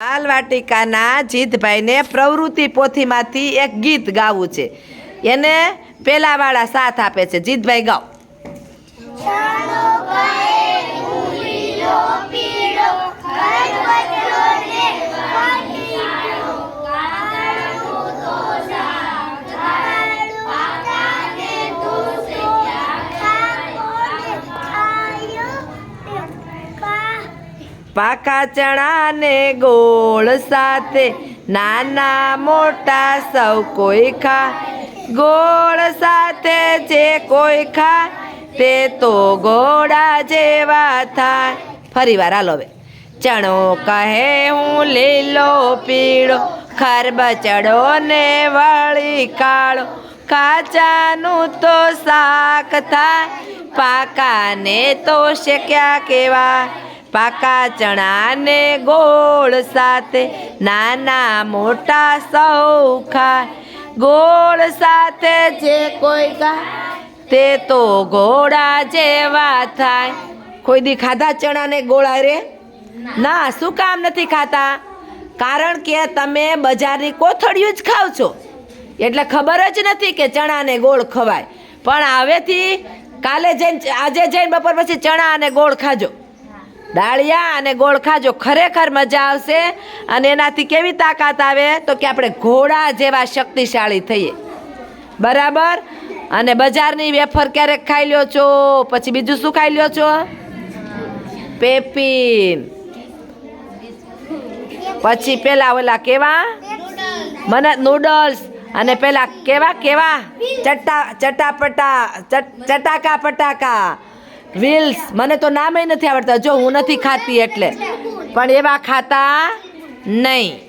બાલવાટિકાના જીતભાઈને પ્રવૃત્તિ પોથીમાંથી એક ગીત ગાવું છે. એને પેલાવાળા સાથ આપે છે. જીતભાઈ ગાઓ. પાકા ચણા ને ગોળ સાથે. નાના મોટા સૌ કોઈ ખા. ગોળ સાથે જે કોઈ ખા, તે તો ગોળા જેવા થાય. ફરી વાર હાલો હવે. ચણો કહે, હું લીલો પીળો, ખરબચડો ને વળી કાળો. કાચાનું તો શાક થાય. પાકાને તો શેક્યા કેવા? પાકા ચણાને ગોળ સાથે, નાના મોટા સૌ ખાય. ગોળ સાથે જે કોઈ ખાય, તે તો ગોળા જેવા થાય. કોઈ દી ખાધા ચણાને ગોળા રે? ના, શું કામ નથી ખાતા? કારણ કે તમે બજારની કોથળિયું જ ખાવ છો. એટલે ખબર જ નથી કે ચણાને ગોળ ખવાય. પણ હવેથી કાલે જઈને, આજે જઈને બપોર પછી ચણા અને ગોળ ખાજો. દાળિયા અને ગોળ ખાજો ખરેખર મજા આવશે અને એનાથી કેવી તાકાત આવે? તો કે આપણે ઘોડા જેવા શક્તિશાળી થઈએ. બરાબર? અને બજારની વેફર ક્યારેક ખાઈ લ્યો છો? પછી બીજું શું ખાઈ લ્યો છો? પેપીન. પછી પેલા ઓલા કેવા? મને નૂડલ્સ. અને પેલા કેવા કેવા? ચટા, ચટાપટા, ચટ- ચટાકા, પટાકા. વ્હીલ્સ મને તો નામે નથી આવડતા. જો હું નથી ખાતી એટલે. પણ એવા ખાતા નહીં.